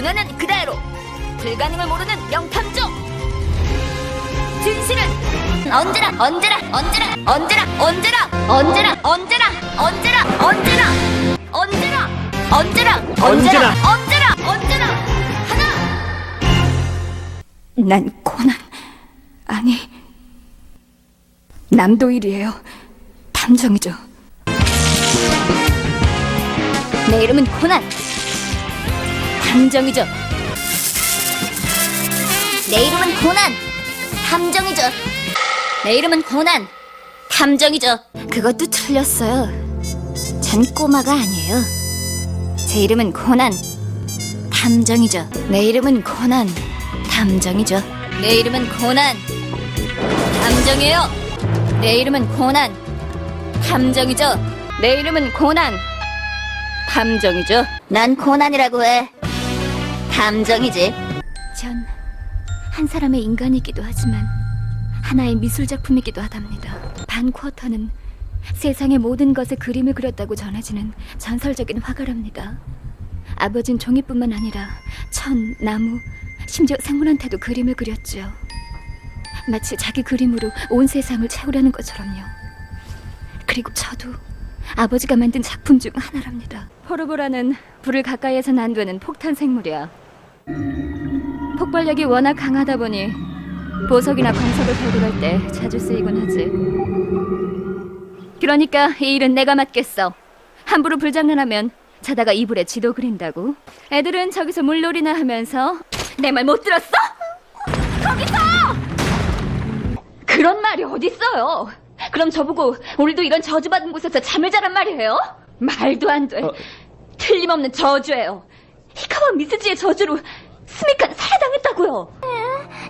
준하는 그대로 불가능을 모르는 명탐정 진실은 언제나 언제나 언제나 언제나 언제나 언제나 언제나 언제나 언제나 언제나 언제나 언제나 언제나 언제나 하나 난 고난 아니 남도일이에요. 탐정이죠. 내 이름은 코난 탐정이죠. 내 이름은 코난. 탐정이죠. 내 이름은 코난. 탐정이죠. 그것도 틀렸어요. 전 꼬마가 아니에요. 제 이름은 코난. 탐정이죠. 내 이름은 코난. 탐정이죠. 내 이름은 코난. 탐정이에요. 내 이름은 코난. 탐정이죠. 내 이름은 코난. 탐정이죠. 난 코난이라고 해. 탐정이지. 전 한 사람의 인간이기도 하지만 하나의 미술 작품이기도 하답니다. 반 쿼터는 세상의 모든 것에 그림을 그렸다고 전해지는 전설적인 화가랍니다. 아버진 종이뿐만 아니라 천, 나무, 심지어 생물한테도 그림을 그렸죠. 마치 자기 그림으로 온 세상을 채우려는 것처럼요. 그리고 저도 아버지가 만든 작품 중 하나랍니다. 포르보라는 불을 가까이에서 난도는 폭탄 생물이야. 폭발력이 워낙 강하다 보니 보석이나 광석을 발굴할 때 자주 쓰이곤 하지. 그러니까 이 일은 내가 맡겠어. 함부로 불장난하면 자다가 이불에 지도 그린다고. 애들은 저기서 물놀이나 하면서 내 말 못 들었어? 거기서! 그런 말이 어딨어요? 그럼 저보고 우리도 이런 저주받은 곳에서 잠을 자란 말이에요? 말도 안 돼. 틀림없는 저주예요. 히카와 미스지의 저주로 스미카는 살해당했다고요.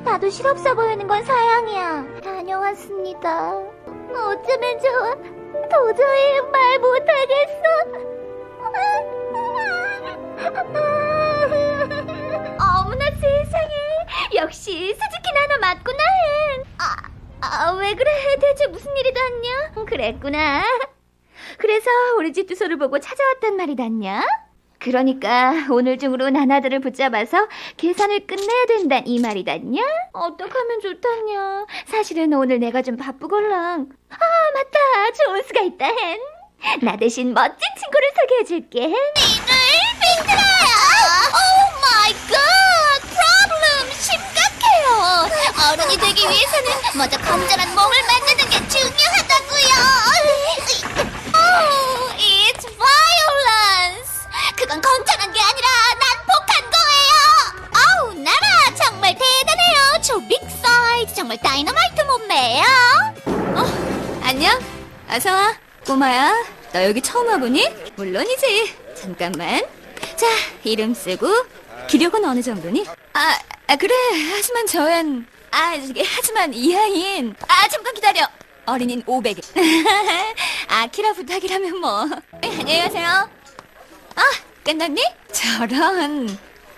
나도 실없어 보이는 건 사양이야. 다녀왔습니다. 어쩌면 좋아. 도저히 말 못하겠어. 어머나 세상에. 역시 스즈키 나나 맞구나. 아, 아, 왜 그래? 대체 무슨 일이 닿냐? 그랬구나. 그래서 우리 집 주소를 보고 찾아왔단 말이 닿냐? 그러니까 오늘 중으로 나나들을 붙잡아서 계산을 끝내야 된단 이 말이다냐? 어떡하면 좋다냐? 사실은 오늘 내가 좀 바쁘걸랑. 아 맞다, 좋은 수가 있다 헨. 나 대신 멋진 친구를 소개해줄게 헨. 니들 핑크라 어른이 되기 위해서는 먼저 건전한 몸을 만드는 게 중요하다고요. Oh, it's violence. 그건 건전한 게 아니라 난 폭한 거예요. 아우, 나라 정말 대단해요. 저 빅사이즈 정말 다이너마이트 몸매예요. 어, 안녕. 어서 와. 꼬마야, 너 여기 처음 와보니? 물론이지. 잠깐만. 자, 이름 쓰고 기력은 어느 정도니? 아, 아 그래. 하지만 저엔 아, 하지만 이하인. 아, 잠깐 기다려. 어린인 500일. 아키라 부탁이라면 뭐. 에, 안녕히 가세요. 아, 끝났니? 저런.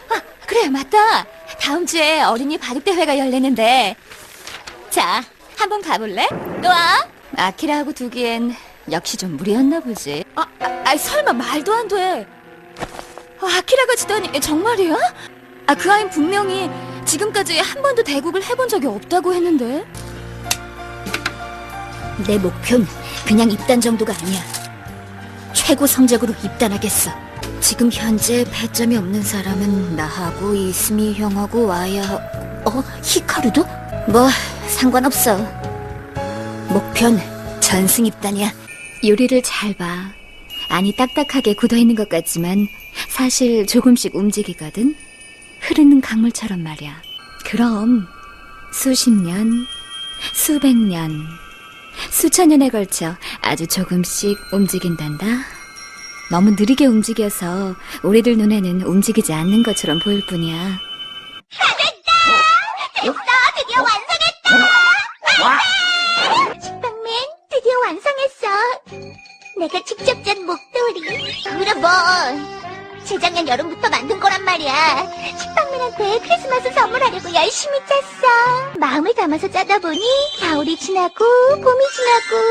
아, 그래, 맞다. 다음 주에 어린이 바둑대회가 열리는데. 자, 한번 가볼래? 또 와. 아키라하고 두기엔 역시 좀 무리였나 보지. 아, 아, 아, 설마 말도 안 돼. 아, 아키라가 지다니 정말이야? 아, 그 아이는 분명히 지금까지 한 번도 대국을 해본 적이 없다고 했는데. 내 목표는 그냥 입단 정도가 아니야. 최고 성적으로 입단하겠어. 지금 현재 배점이 없는 사람은 나하고 이스미 형하고 와야 어? 히카루도? 뭐 상관없어. 목표는 전승 입단이야. 요리를 잘 봐. 아니 딱딱하게 굳어 있는 것 같지만 사실 조금씩 움직이거든. 흐르는 강물처럼 말이야. 그럼 수십 년, 수백 년, 수천 년에 걸쳐 아주 조금씩 움직인단다. 너무 느리게 움직여서 우리들 눈에는 움직이지 않는 것처럼 보일 뿐이야. 됐어! 드디어 완성했다! 식빵맨, 드디어 완성했어. 내가 직접 짠 목도리. 그래 뭐. 재작년 여름부터 만든 거란 말이야. 식빵맨한테 크리스마스 선물하려고 열심히 짰어. 마음을 담아서 짜다 보니 겨울이 지나고 봄이 지나고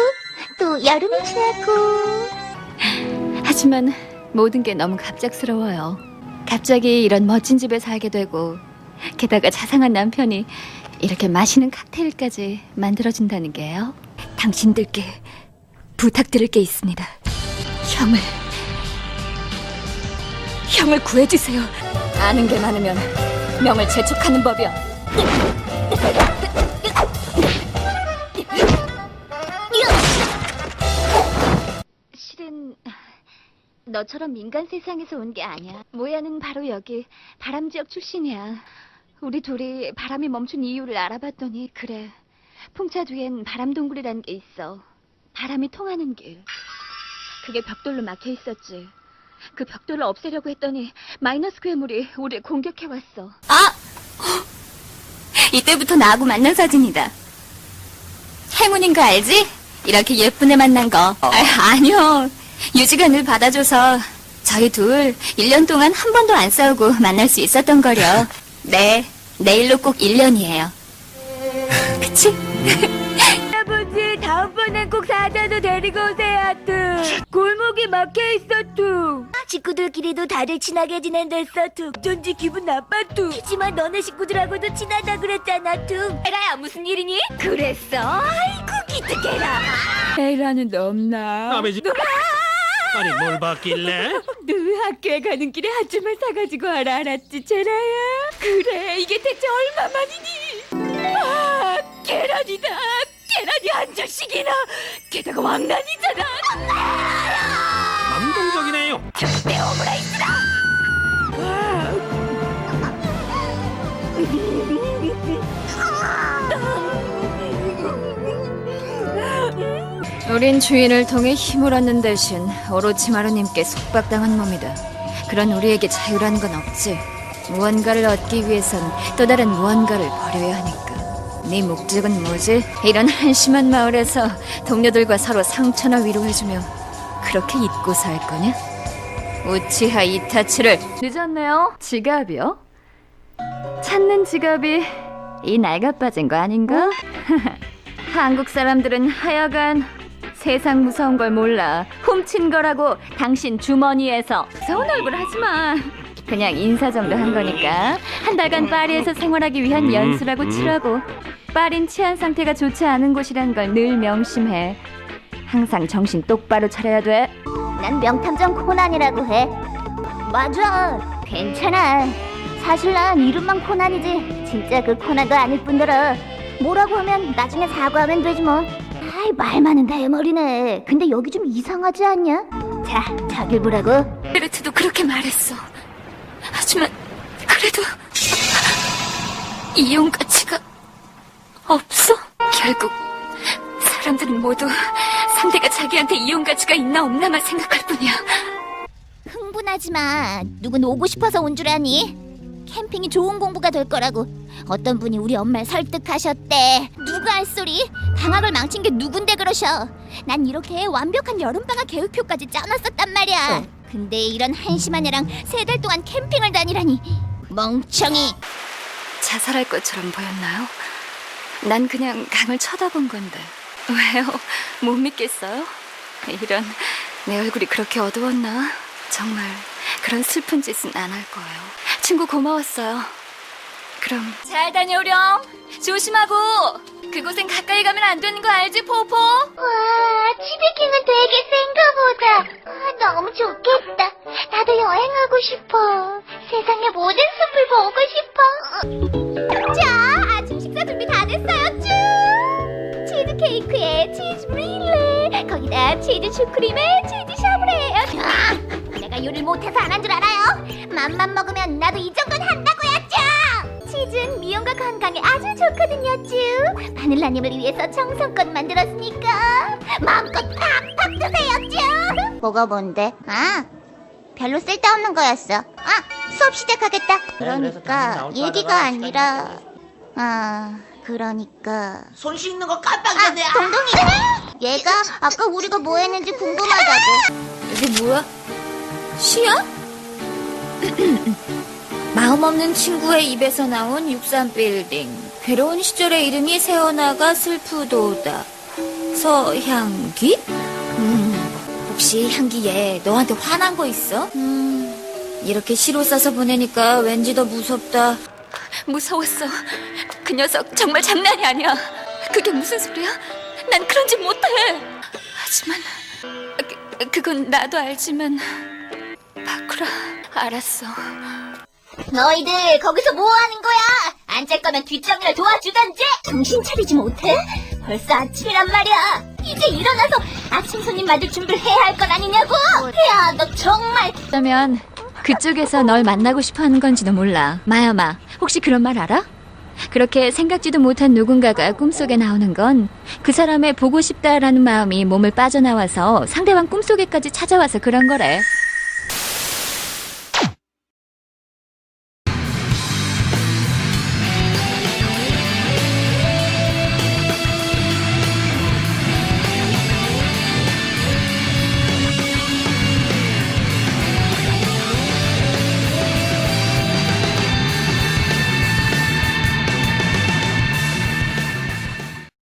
또 여름이 지나고 하지만 모든 게 너무 갑작스러워요. 갑자기 이런 멋진 집에 살게 되고 게다가 자상한 남편이 이렇게 맛있는 칵테일까지 만들어준다는 게요. 당신들께 부탁드릴 게 있습니다. 형을 형을 구해주세요. 아는 게 많으면 명을 재촉하는 법이야. 실은 너처럼 민간 세상에서 온 게 아니야. 모야는 바로 여기 바람 지역 출신이야. 우리 둘이 바람이 멈춘 이유를 알아봤더니 그래. 풍차 뒤엔 바람 동굴이라는 게 있어. 바람이 통하는 길. 그게 벽돌로 막혀 있었지. 그 벽돌을 없애려고 했더니 마이너스 괴물이 우리를 공격해 왔어. 아! 이때부터 나하고 만난 사진이다. 행운인 거 알지? 이렇게 예쁜 애 만난 거. 아, 아니요. 유지가 늘 받아줘서 저희 둘 1년 동안 한 번도 안 싸우고 만날 수 있었던 거려. 네, 내일로 꼭 1년이에요. 그치? 아버지 다음번엔 꼭 사자도 데리고 오세요 뚱 골목이 막혀있어 뚱 식구들끼리도 다들 친하게 지낸댔어 툭. 어쩐지 기분 나빠 뚱 하지만 너네 식구들하고도 친하다 그랬잖아 툭. 에라야 무슨 일이니? 그랬어? 아이고 기특해라. 에라는 넘나? 남의 집 아니 뭘 봤길래? 늘 학교에 가는 길에 핫줌을 사가지고 알아 알았지 제라야? 그래 이게 대체 얼마만이니? 아 계란이다 계란이 한 줄씩이나 게다가 왕란이잖아 감동적이네요. 우린 주인을 통해 힘을 얻는 대신 오로치마루님께 속박당한 몸이다. 그런 우리에게 자유라는 건 없지. 무언가를 얻기 위해선 또 다른 무언가를 버려야 하니까. 네 목적은 뭐지? 이런 한심한 마을에서 동료들과 서로 상처나 위로해주며 그렇게 잊고 살 거냐? 우치하 이타치를 늦었네요. 지갑이요? 찾는 지갑이 이 나이가 빠진 거 아닌가? 한국 사람들은 하여간 세상 무서운 걸 몰라 훔친 거라고 당신 주머니에서 무서운 얼굴 하지 마 그냥 인사 정도 한 거니까 한 달간 파리에서 생활하기 위한 음, 연수라고 음. 치라고 파린 치안 상태가 좋지 않은 곳이란 걸 늘 명심해. 항상 정신 똑바로 차려야 돼. 난 명탐정 코난이라고 해. 맞아 괜찮아. 사실 난 이름만 코난이지. 진짜 그 코난도 아닐 뿐더러. 뭐라고 하면 나중에 사과하면 되지 뭐. 아이 말 많은 대머리네 근데 여기 좀 이상하지 않냐? 자 저길 보라고. 베르트도 그렇게 말했어. 하지만 그래도 이용 가치가 없어. 결국 사람들은 모두 상대가 자기한테 이용 가치가 있나 없나만 생각할 뿐이야. 흥분하지 마. 누군 오고 싶어서 온 줄 아니? 캠핑이 좋은 공부가 될 거라고. 어떤 분이 우리 엄마를 설득하셨대. 누가 할 소리? 방학을 망친 게 누군데 그러셔. 난 이렇게 완벽한 여름방학 계획표까지 짜놨었단 말이야. 근데 이런 한심한 애랑 세 달 동안 캠핑을 다니라니. 멍청이. 자살할 것처럼 보였나요? 난 그냥 강을 쳐다본 건데. 왜요? 못 믿겠어요? 이런 내 얼굴이 그렇게 어두웠나? 정말 그런 슬픈 짓은 안 할 거예요. 친구 고마웠어요. 그럼 잘 다녀오렴. 조심하고 그곳엔 가까이 가면 안 되는 거 알지, 포포? 와, 치즈킹은 되게 센가 보다. 아, 너무 좋겠다. 나도 여행하고 싶어. 세상의 모든 숲을 보고 싶어. 치즈 브릴레, 거기다 치즈 슈크림에 치즈 샤브레. 아, 내가 요리를 못해서 안 한 줄 알아요? 맘만 먹으면 나도 이 정도는 한다고요, 쭈! 치즈는 미용과 건강에 아주 좋거든요, 쭈. 바닐라님을 위해서 정성껏 만들었으니까 마음껏 팍팍 드세요, 쭈. 뭐가 뭔데? 아, 별로 쓸데없는 거였어. 아, 수업 시작하겠다. 그러니까 얘기가 아니라, 아, 그러니까. 손 씻는 거 깜빡 아. 아, 동동이. 얘가 아까 우리가 뭐 했는지 궁금하다고. 이게 뭐야? 시야? 마음 없는 친구의 입에서 나온 63 빌딩. 괴로운 시절의 이름이 새어나가 슬프도다. 서향기? 음, 혹시 향기 얘 너한테 화난 거 있어? 음, 이렇게 시로 싸서 보내니까 왠지 더 무섭다. 무서웠어. 그 녀석 정말 장난이 아니야. 그게 무슨 소리야? 난 그런 짓 못해. 하지만 그, 그건 나도 알지만 바쿠라 알았어. 너희들 거기서 뭐 하는 거야? 안짤 거면 뒷정리를 도와주던지. 정신 차리지 못해? 벌써 아침이란 말이야. 이제 일어나서 아침 손님 맞을 준비를 해야 할 건 아니냐고. 야, 너 정말 그러면 그쪽에서 널 만나고 싶어 하는 건지도 몰라. 마야마, 혹시 그런 말 알아? 그렇게 생각지도 못한 누군가가 꿈속에 나오는 건 그 사람의 보고 싶다라는 마음이 몸을 빠져나와서 상대방 꿈속에까지 찾아와서 그런 거래.